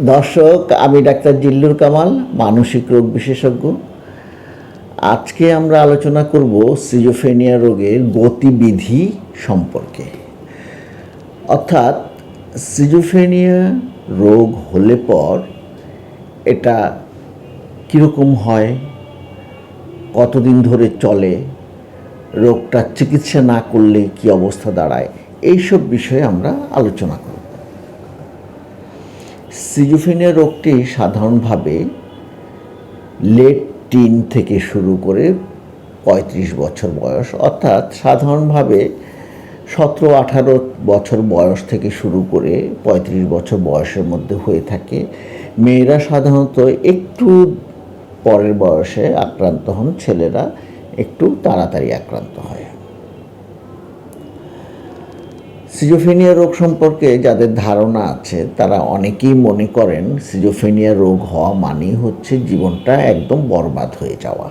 দর্শক, আমি ডাক্তার জিল্লুর কামাল, মানসিক রোগ বিশেষজ্ঞ। আজকে আমরা আলোচনা করব সিজোফেনিয়া রোগের গতিবিধি সম্পর্কে। অর্থাৎ সিজোফেনিয়া রোগ হলে পর এটা কীরকম হয়, কতদিন ধরে চলে রোগটা চিকিৎসা না করলে কি অবস্থা দাঁড়ায়, এইসব বিষয়ে আমরা আলোচনা সিজোফেনিয়া রোগটি সাধারণভাবে লেট টিন থেকে শুরু করে পঁয়ত্রিশ বছর বয়স, অর্থাৎ সাধারণভাবে সতেরো, আঠারো বছর বয়স থেকে শুরু করে পঁয়ত্রিশ বছর বয়সের মধ্যে হয়ে থাকে। মেয়েরা সাধারণত একটু পরের বয়সে আক্রান্ত হন, ছেলেরা একটু তাড়াতাড়ি আক্রান্ত হয়। সিজোফেনিয়া রোগ সম্পর্কে যাদের ধারণা আছে, তারা অনেকেই মনে করেন সিজোফেনিয়া রোগ হওয়া মানেই হচ্ছে জীবনটা একদম বরবাদ হয়ে যাওয়া।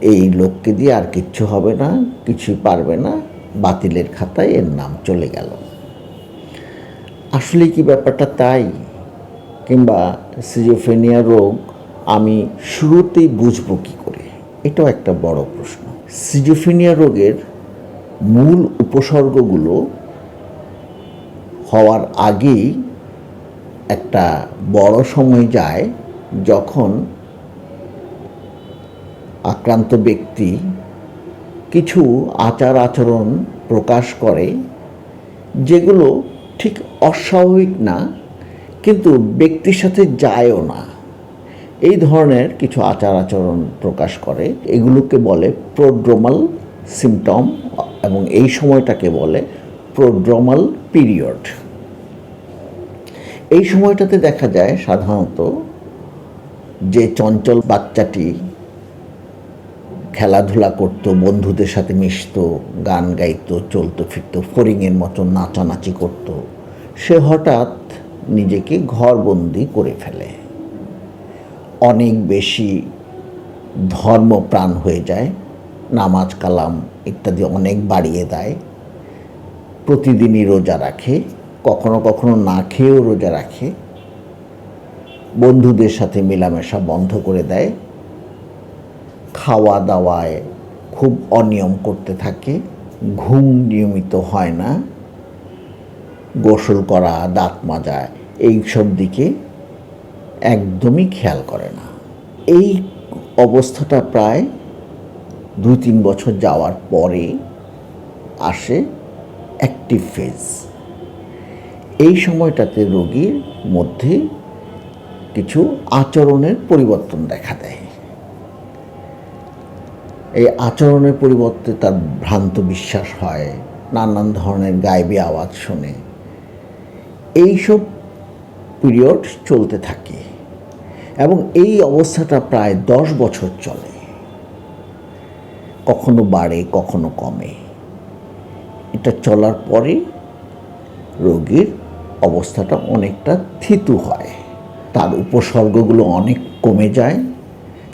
এই লোককে দিয়ে আর কিচ্ছু হবে না, কিছুই পারবে না, বাতিলের খাতায় এর নাম চলে গেল। আসলে কি ব্যাপারটা তাই? কিংবা সিজোফেনিয়া রোগ আমি শুরুতেই বুঝব কী করে? এটাও একটা বড় প্রশ্ন। সিজোফেনিয়া রোগের মূল উপসর্গগুলো হওয়ার আগেই একটা বড় সময় যায় যখন আক্রান্ত ব্যক্তি কিছু আচার আচরণ প্রকাশ করে, যেগুলো ঠিক অস্বাভাবিক না, কিন্তু ব্যক্তির সাথে যায়ও না। এই ধরনের কিছু আচার আচরণ প্রকাশ করে, এগুলোকে বলে প্রোড্রোমাল সিমটম এবং এই সময়টাকে বলে প্রোড্রোমাল পিরিয়ড। এই সময়টাতে দেখা যায় সাধারণত যে চঞ্চল বাচ্চাটি খেলাধুলা করত, বন্ধুদের সাথে মিশত, গান গাইতো, চলতো ফিরতো ফরিংয়ের মতো নাচানাচি করত। সে হঠাৎ নিজেকে ঘরবন্দি করে ফেলে। অনেক বেশি ধর্মপ্রাণ হয়ে যায়। নামাজ, কালাম ইত্যাদি অনেক বাড়িয়ে দেয়। প্রতিদিনই রোজা রাখে, কখনো কখনো না খেয়েও রোজা রাখে। বন্ধুদের সাথে মেলামেশা বন্ধ করে দেয়। খাওয়া দাওয়ায় খুব অনিয়ম করতে থাকে, ঘুম নিয়মিত হয় না। গোসল করা, দাঁত মাজা, এইসব দিকে একদমই খেয়াল করে না। এই অবস্থাটা প্রায় দুই তিন বছর যাওয়ার পরে আসে অ্যাক্টিভ ফেজ এই সময়টাতে রোগীর মধ্যে কিছু আচরণের পরিবর্তন দেখা দেয়। এই আচরণের পরিবর্তে তার ভ্রান্ত বিশ্বাস হয়, নানান ধরনের গায়েবী আওয়াজ শোনে। এইসব পিরিয়ড চলতে থাকে এবং এই অবস্থাটা প্রায় দশ বছর চলে। কখনো বাড়ে, কখনো কমে। এটা চলার পরে রোগীর অবস্থাটা অনেকটা থিতু হয়। তার উপসর্গগুলো অনেক কমে যায়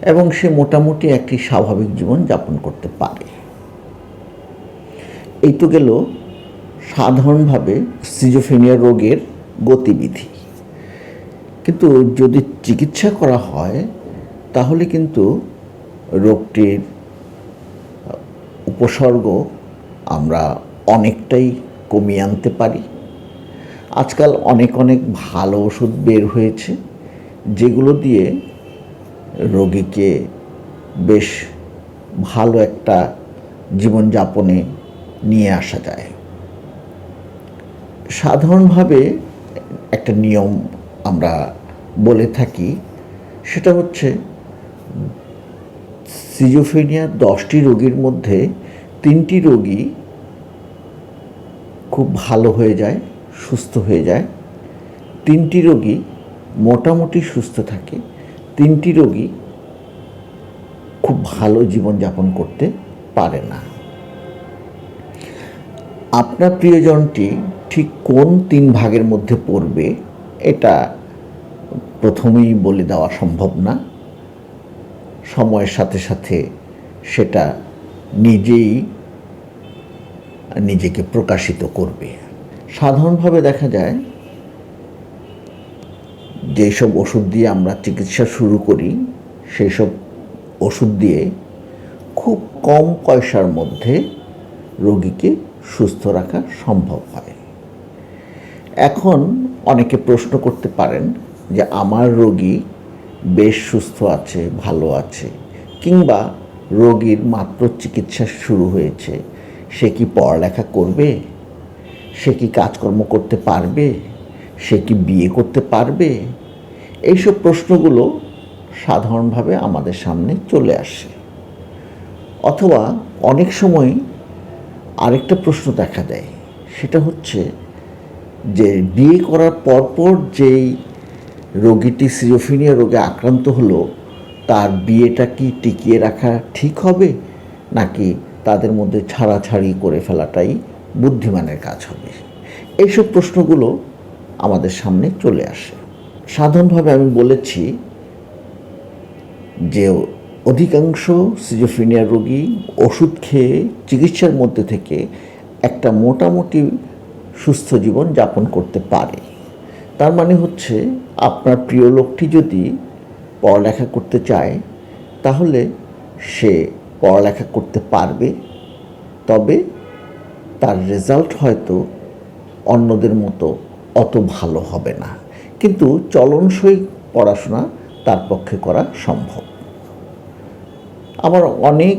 এবং সে মোটামুটি একটি স্বাভাবিক জীবন যাপন করতে পারে। এই তো গেল সাধারণভাবে সিজোফেনিয়া রোগের গতিবিধি। কিন্তু যদি চিকিৎসা করা হয়, তাহলে কিন্তু রোগটির উপসর্গ আমরা অনেকটাই কমিয়ে আনতে পারি। আজকাল অনেক অনেক ভালো ওষুধ বের হয়েছে, যেগুলো দিয়ে রোগীকে বেশ ভালো একটা জীবনযাপনে নিয়ে আসা যায়। সাধারণভাবে একটা নিয়ম আমরা বলে থাকি, সেটা হচ্ছে সিজোফেনিয়া দশটি রোগীর মধ্যে তিনটি রোগী খুব ভালো হয়ে যায়, সুস্থ হয়ে যায়। তিনটি রোগী মোটামুটি সুস্থ থাকে। তিনটি রোগী খুব ভালো জীবনযাপন করতে পারে না। আপনার প্রিয়জনটি ঠিক কোন তিন ভাগের মধ্যে পড়বে, এটা প্রথমেই বলে দেওয়া সম্ভব না। সময়ের সাথে সাথে সেটা নিজেই নিজেকে প্রকাশিত করবে। সাধারণভাবে দেখা যায়, যেসব ওষুধ দিয়ে আমরা চিকিৎসা শুরু করি সেই সব ওষুধ দিয়ে খুব কম পয়সার মধ্যে রোগীকে সুস্থ রাখা সম্ভব হয়। এখন অনেকে প্রশ্ন করতে পারেন যে, আমার রোগী বেশ সুস্থ আছে, ভালো আছে, কিংবা রোগীর মাত্র চিকিৎসা শুরু হয়েছে। সে কি পড়ালেখা করবে? সে কি কাজকর্ম করতে পারবে? সে কি বিয়ে করতে পারবে? এইসব প্রশ্নগুলো সাধারণভাবে আমাদের সামনে চলে আসে। অথবা অনেক সময় আরেকটা প্রশ্ন দেখা দেয়। সেটা হচ্ছে যে বিয়ে করার পরপর যেই রোগীটি সিজোফিনিয়া রোগে আক্রান্ত হলো তার বিয়েটা কি টিকিয়ে রাখা ঠিক হবে? নাকি তাদের মধ্যে ছাড়াছাড়ি করে ফেলাটাই বুদ্ধিমানের কাজ হবে? এইসব প্রশ্নগুলো আমাদের সামনে চলে আসে। সাধারণভাবে আমি বলেছি যে অধিকাংশ সিজোফিনিয়া রোগী ওষুধ খেয়ে চিকিৎসার মধ্যে থেকে একটা মোটামুটি সুস্থ জীবন যাপন করতে পারে। তার মানে হচ্ছে আপনার প্রিয় লোকটি যদি পড়ালেখা করতে চায়, তাহলে সে পড়ালেখা করতে পারবে। তবে তার রেজাল্ট হয়তো অন্যদের মতো অত ভালো হবে না। কিন্তু চলনসই পড়াশোনা তার পক্ষে করা সম্ভব। আমার অনেক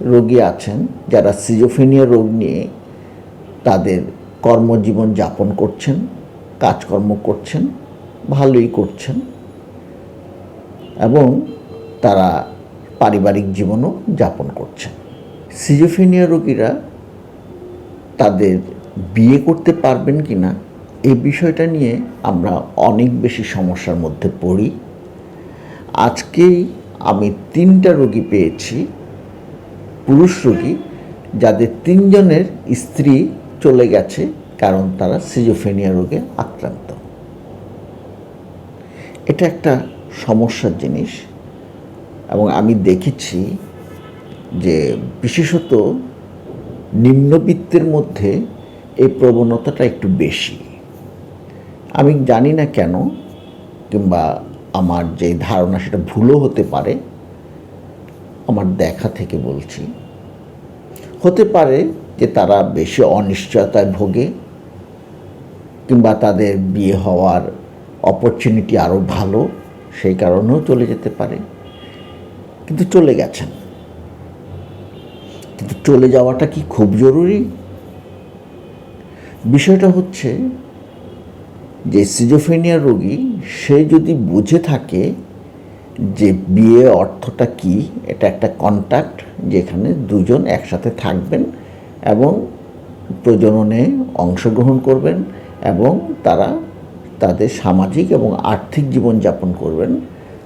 রোগী আছেন যারা সিজোফেনিয়া রোগ নিয়ে তাদের কর্মজীবন যাপন করছেন, কাজকর্ম করছেন, ভালোই করছেন। তারা পারিবারিক জীবনও যাপন করছেন। সিজোফেনিয়া রোগীরা তাদের বিয়ে করতে পারবেন কি না এই বিষয়টা নিয়ে আমরা অনেক বেশি সমস্যার মধ্যে পড়ি। আজকেই আমি তিনটা রোগী পেয়েছি, পুরুষ রোগী, যাদের তিনজনের স্ত্রী চলে গেছে কারণ তারা সিজোফেনিয়া রোগে আক্রান্ত। এটা একটা সমস্যার জিনিস। এবং আমি দেখেছি যে বিশেষত নিম্নবিত্তের মধ্যে এই প্রবণতাটা একটু বেশি। আমি জানি না কেন, কিংবা আমার যে ধারণা সেটা ভুলও হতে পারে, আমার দেখা থেকে বলছি। হতে পারে যে তারা বেশি অনিশ্চয়তায় ভোগে, কিংবা তাদের বিয়ে হওয়ার অপরচুনিটি আরও ভালো সেই কারণেও চলে যেতে পারে। কিন্তু চলে গেছেন। কিন্তু চলে যাওয়াটা কি খুব জরুরি? বিষয়টা হচ্ছে যে সিজোফেনিয়া রোগী, সে যদি বুঝে থাকে যে বিয়ে অর্থটা কি, এটা একটা কন্ট্যাক্ট যেখানে দুজন একসাথে থাকবেন এবং প্রজননে অংশগ্রহণ করবেন এবং তারা তাদের সামাজিক এবং আর্থিক জীবনযাপন করবেন,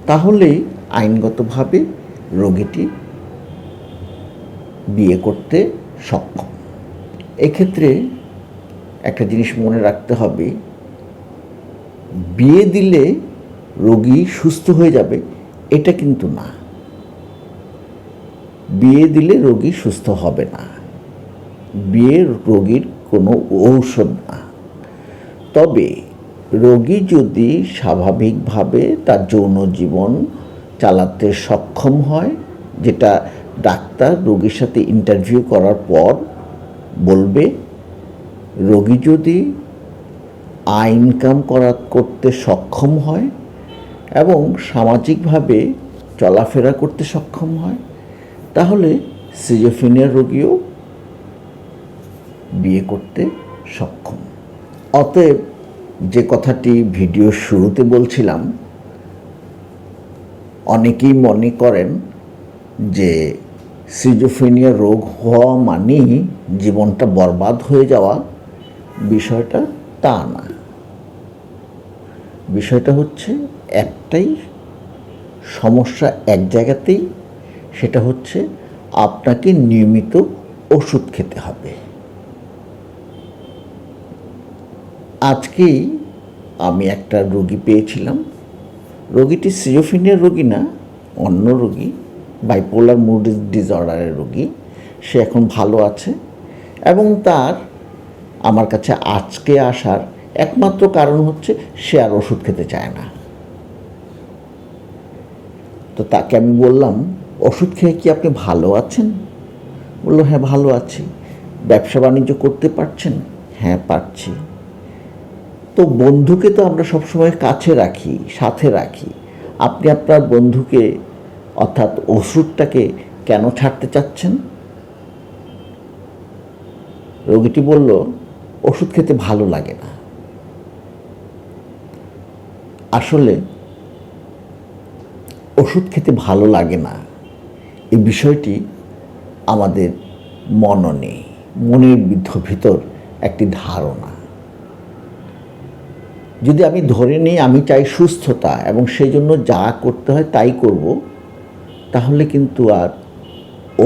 তাহলেই আইনগতভাবে রোগীটি বিয়ে করতে সক্ষম। এক্ষেত্রে একটা জিনিস মনে রাখতে হবে, বিয়ে দিলে রোগী সুস্থ হয়ে যাবে, এটা কিন্তু না। বিয়ে দিলে রোগী সুস্থ হবে না। বিয়ে রোগীর কোনো ঔষধ না। তবে রোগী যদি স্বাভাবিকভাবে তার যৌন জীবন চালাতে সক্ষম হয়, যেটা ডাক্তার রোগীর সাথে ইন্টারভিউ করার পর বলবে, রোগী যদি ইনকাম করা করতে সক্ষম হয় এবং সামাজিকভাবে চলাফেরা করতে সক্ষম হয়, তাহলে সিজোফিনিয়া রোগীও বিয়ে করতে সক্ষম। অতএব যে কথাটি ভিডিও শুরুতে বলছিলাম, অনেকেই মনে করেন যে সিজোফেনিয়া রোগ হওয়া মানেই জীবনটা বরবাদ হয়ে যাওয়া। বিষয়টা তা না। বিষয়টা হচ্ছে একটাই, সমস্যা এক জায়গাতেই, সেটা হচ্ছে আপনাকে নিয়মিত ওষুধ খেতে হবে। আজকেই আমি একটা রোগী পেয়েছিলাম। রোগীটি সিজোফিনিয়ার রোগী না, অন্য রোগী বাইপোলার মুড ডিসঅর্ডারের রোগী। সে এখন ভালো আছে এবং তার আমার কাছে আজকে আসার একমাত্র কারণ হচ্ছে সে আর ওষুধ খেতে চায় না। তো তাকে আমি বললাম, ওষুধ খেয়ে কি আপনি ভালো আছেন? বলল হ্যাঁ ভালো আছি। ব্যবসা বাণিজ্য করতে পারছেন? হ্যাঁ পারছি। তো বন্ধুকে তো আমরা সবসময় কাছে রাখি, সাথে রাখি। আপনি আপনার বন্ধুকে, অর্থাৎ ওষুধটাকে কেন ছাড়তে চাচ্ছেন? রোগীটি বলল, ওষুধ খেতে ভালো লাগে না। আসলে, ওষুধ খেতে ভালো লাগে না। এই বিষয়টি আমাদের মননে, মনের ভিতর ভিতর একটি ধারণা। যদি আমি ধরে নিই আমি চাই সুস্থতা এবং সেই জন্য যা করতে হয় তাই করব, তাহলে কিন্তু আর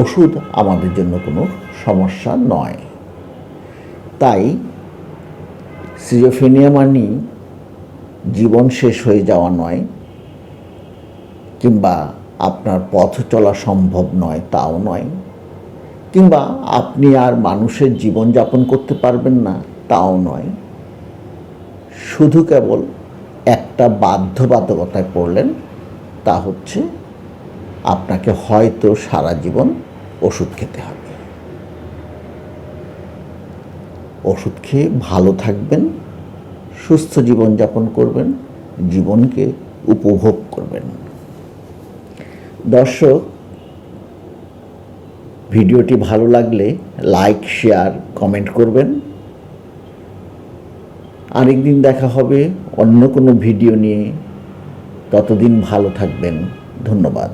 ওষুধ আমাদের জন্য কোনো সমস্যা নয়। তাই সিজোফেনিয়া মানি জীবন শেষ হয়ে যাওয়া নয় কিংবা আপনার পথ চলা সম্ভব নয় তাও নয়, কিংবা আপনি আর মানুষের জীবনযাপন করতে পারবেন না তাও নয়। শুধু কেবল একটা বাধ্যবাধকতায় পড়লেন, তা হচ্ছে আপনাকে হয়তো সারা জীবন ওষুধ খেতে হবে। ওষুধ খেয়ে ভালো থাকবেন, সুস্থ জীবনযাপন করবেন, জীবনকে উপভোগ করবেন। দর্শক, ভিডিওটি ভালো লাগলে লাইক, শেয়ার, কমেন্ট করবেন। আরেকদিন দেখা হবে অন্য কোনো ভিডিও নিয়ে। ততদিন ভালো থাকবেন। ধন্যবাদ।